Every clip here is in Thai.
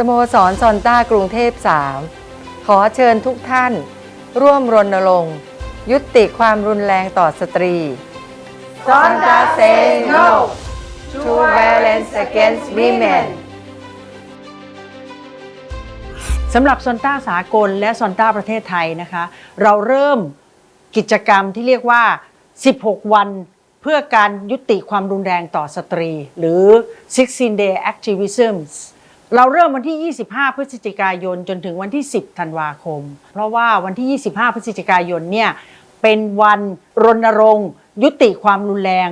สโมสรซอนต้ากรุงเทพ 3 ขอเชิญทุกท่าน ร่วมรณรงค์ ยุติความรุนแรงต่อสตรี Sonta says no to violence against women สำหรับซอนต้าสากลและซอนต้าประเทศไทยนะคะ เราเริ่มกิจกรรมที่เรียกว่า 16 วันเพื่อการยุติความรุนแรงต่อสตรี หรือ 16 day activism เราเริ่มวันที่ 25 พฤศจิกายนจนถึงวันที่ 10 ธันวาคม เพราะว่าวันที่ 25 พฤศจิกายนเนี่ยเป็นวันรณรงค์ยุติความรุนแรง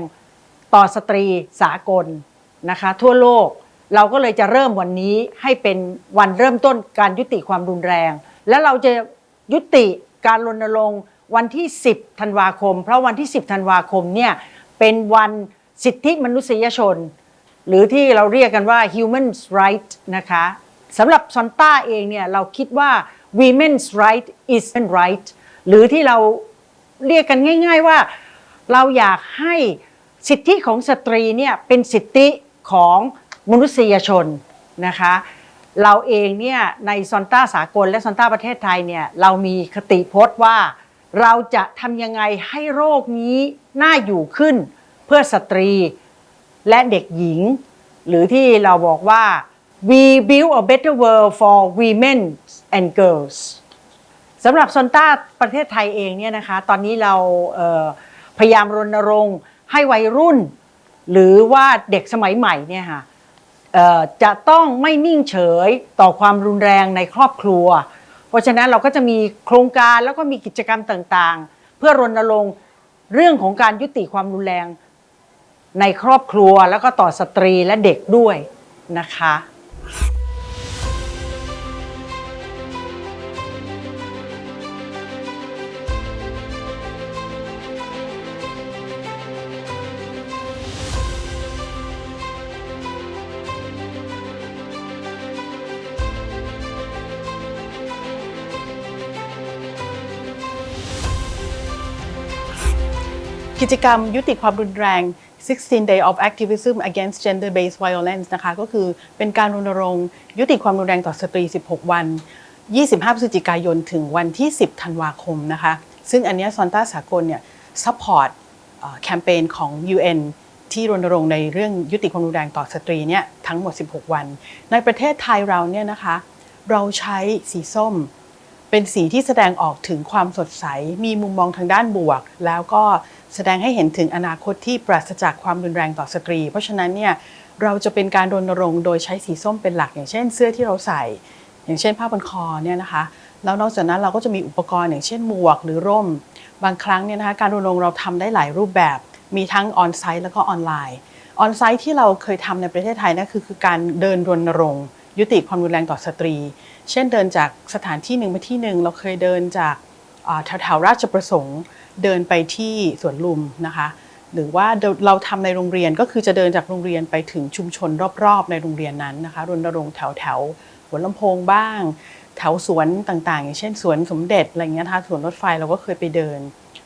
ต่อสตรีสากลนะคะทั่วโลกเราก็เลยจะเริ่มวันนี้ให้เป็นวันเริ่มต้นการยุติความรุนแรง และเราจะยุติการรณรงค์วันที่ 10 ธันวาคม เพราะวันที่ 10 ธันวาคมเนี่ยเป็นวันสิทธิมนุษยชน หรือที่เราเรียกกันว่า human right นะคะสำหรับซอนต้าเองเนี่ยเราคิดว่า women's right is right หรือที่เราเรียกกันง่าย ๆว่าเราอยากให้สิทธิของสตรีเนี่ยเป็นสิทธิของมนุษยชนนะคะเราเองเนี่ยในซอนต้าสากลและซอนต้าประเทศไทยเนี่ยเรามีคติพจน์ว่า เราจะทำยังไงให้โรคนี้น่าอยู่ขึ้นเพื่อสตรี และเด็กหญิง หรือที่เราบอกว่า we build a better world for women and girls สำหรับซอนต้าประเทศไทยเองเนี่ยนะคะตอนนี้เราเพยายามรณรงค์ให้วัยรุ่น หรือว่าเด็กสมัยใหม่เนี่ยค่ะจะต้องไม่นิ่งเฉยต่อความรุนแรงในครอบครัว เพราะฉะนั้นเราก็จะมีโครงการแล้วก็มีกิจกรรมต่างๆ เพื่อรณรงค์เรื่องของการยุติความรุนแรง ในครอบครัวแล้วก็ต่อสตรีและเด็กด้วยนะคะกิจกรรมยุติความรุนแรง 16 Day of Activism Against Gender-Based Violence นะคะก็คือเป็นการรณรงค์ยุติความรุนแรงต่อสตรี 16 วัน 25 พฤศจิกายนถึงวันที่ 10 ธันวาคมนะคะซึ่งอันนี้ซอนต้าสากลเนี่ยซัพพอร์ตแคมเปญของ UN ที่รณรงค์ในเรื่องยุติความรุนแรงต่อสตรีเนี่ยทั้งหมด 16 วัน ในประเทศไทยเราเนี่ยนะคะเราใช้สีส้ม เป็นสีที่แสดงออกถึงความสดใส มีมุมมองทางด้านบวก แล้วก็แสดงให้เห็นถึงอนาคตที่ปราศจากความรุนแรงต่อสตรี เพราะฉะนั้นเนี่ยเราจะเป็นการรณรงค์โดยใช้สีส้มเป็นหลัก อย่างเช่น เสื้อที่เราใส่ อย่างเช่นผ้าพันคอเนี่ยนะคะแล้วนอกจากนั้นเราก็จะมีอุปกรณ์อย่างเช่นหมวกหรือร่ม บางครั้งเนี่ยนะคะการรณรงค์เราทำได้หลายรูปแบบ มีทั้งออนไซต์แล้วก็ออนไลน์ออนไซต์ที่เราเคยทำในประเทศไทยนะคือคือการเดินรณรงค์ ยุติความรุนแรงต่อสตรี เช่นเดินจากสถานที่หนึ่งไปที่หนึ่งเราเคยเดินจากแถวๆราชประสงค์เดินไปที่สวนลุมนะคะหรือว่าเราทำในโรงเรียนก็คือจะเดินจากโรงเรียนไปถึงชุมชนรอบๆ ในโรงเรียนนั้นนะคะรณรงค์แถวแถวหัวลำโพงบ้าง แถวสวนต่างๆ อย่างเช่นสวนสมเด็จอะไรเงี้ยนะคะสวนรถไฟเราก็เคยไปเดิน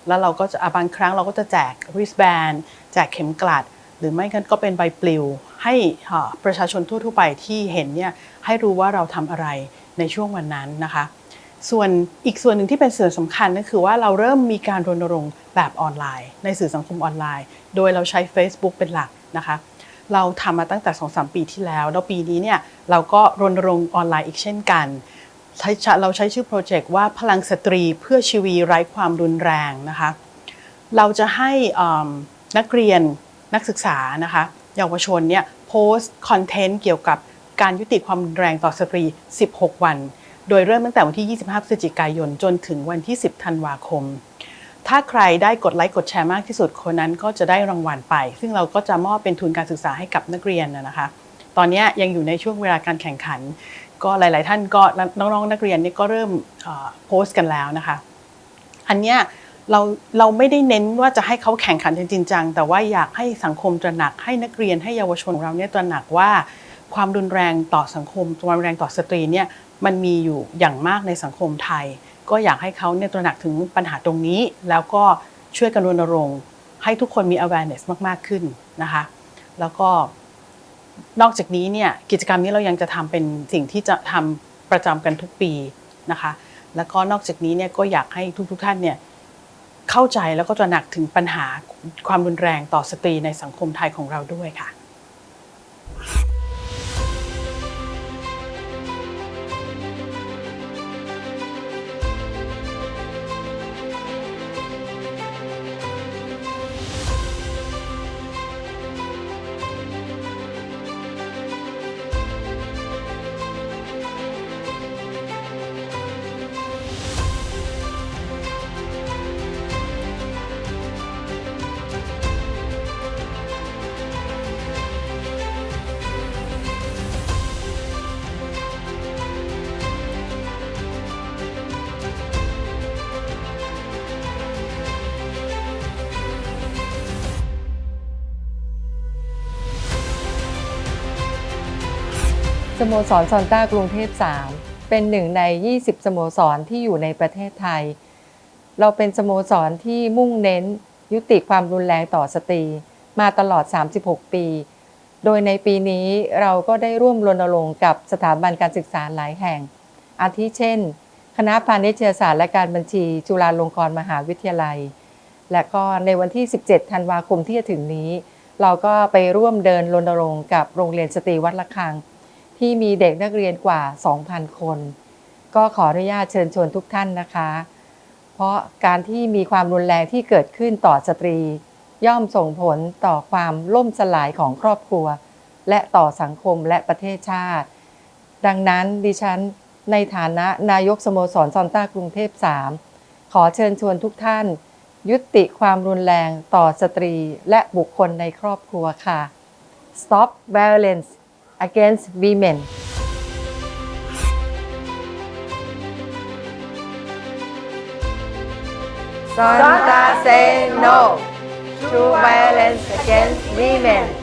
แล้วเราก็จะบางครั้งเราก็จะแจกริสแบนแจกเข็มกลัด หรือไม่กันก็เป็นใบปลิว ให้ประชาชนทั่วๆไปที่เห็นเนี่ยให้รู้ว่าเราทำอะไรในช่วงวันนั้นนะคะ ส่วนอีกส่วนหนึ่งที่เป็นส่วนสำคัญก็คือว่าเราเริ่มมีการรณรงค์แบบออนไลน์ ในสื่อสังคมออนไลน์ โดยเราใช้ Facebook เป็นหลักนะคะเราทำมาตั้งแต่ 2-3 ปีที่แล้ว แล้วปีนี้เนี่ยเราก็รณรงค์ออนไลน์อีกเช่นกันใช้เราใช้ชื่อโปรเจกต์ว่าพลังสตรีเพื่อชีวีไร้ความรุนแรงนะคะ เราจะให้นักเรียน นักศึกษานะคะเยาวชนเนี่ยโพสต์คอนเทนต์เกี่ยวกับการยุติความรุนแรงต่อสตรี 16 วัน โดยเริ่มตั้งแต่วันที่ 25 พฤศจิกายน จนถึงวันที่ 10 ธันวาคม ถ้าใครได้กดไลค์กดแชร์มากที่สุดคนนั้นก็จะได้รางวัลไป ซึ่งเราก็จะมอบเป็นทุนการศึกษาให้กับนักเรียนนะคะ ตอนนี้ยังอยู่ในช่วงเวลาการแข่งขัน ก็หลาย ๆ ท่านก็น้อง ๆ นักเรียนเนี่ยก็เริ่มโพสต์กันแล้วนะคะ อันเนี้ย เราเราไม่ได้เน้นว่าจะให้เขาแข่งขันจริงจัง แต่ว่าอยากให้สังคมตระหนักให้นักเรียนให้เยาวชนของเราเนี่ยตระหนักว่า ความรุนแรงต่อสังคมความรุนแรงต่อสตรีเนี่ยมันมีอยู่อย่างมากในสังคมไทย ก็อยากให้เขาเนี่ยตระหนักถึงปัญหาตรงนี้ แล้วก็ช่วยกันรณรงค์ ให้ทุกคนมี awareness มาก ๆ ขึ้นนะคะ แล้วก็นอกจากนี้เนี่ยกิจกรรมนี้เรายังจะทำเป็นสิ่งที่จะทำประจำกันทุกปีนะคะ แล้วก็นอกจากนี้เนี่ยก็อยากให้ทุก ๆ ท่านเนี่ย เข้าใจแล้วก็ตระหนักถึงปัญหาความรุนแรงต่อสตรีในสังคมไทยของเราด้วยค่ะ สโมสรซอนต้ากรุงเทพ 3 เป็นหนึ่งใน 20 สโมสรที่อยู่ในประเทศไทย เราเป็นสโมสรที่มุ่งเน้นยุติความรุนแรงต่อสตรี มาตลอด 36 ปี โดยในปีนี้เราก็ได้ร่วมรณรงค์กับสถาบันการศึกษาหลายแห่ง อาทิเช่น คณะพาณิชยศาสตร์และการบัญชี จุฬาลงกรณ์มหาวิทยาลัย และก็ในวันที่ 17 ธันวาคมที่จะถึงนี้ เราก็ไปร่วมเดินรณรงค์กับโรงเรียนสตรีวัดระฆัง ที่มีเด็กนักเรียนกว่า 2,000 คน ก็ขออนุญาตเชิญชวนทุกท่านนะคะ เพราะการที่มีความรุนแรงที่เกิดขึ้นต่อสตรี ย่อมส่งผลต่อความล่มสลายของครอบครัว และต่อสังคมและประเทศชาติ ดังนั้นดิฉันในฐานะนายกสโมสรซอนต้ากรุงเทพ 3 ขอเชิญชวนทุกท่าน ยุติความรุนแรงต่อสตรีและบุคคลในครอบครัวค่ะ Stop violence against women. Santa say no to violence against women.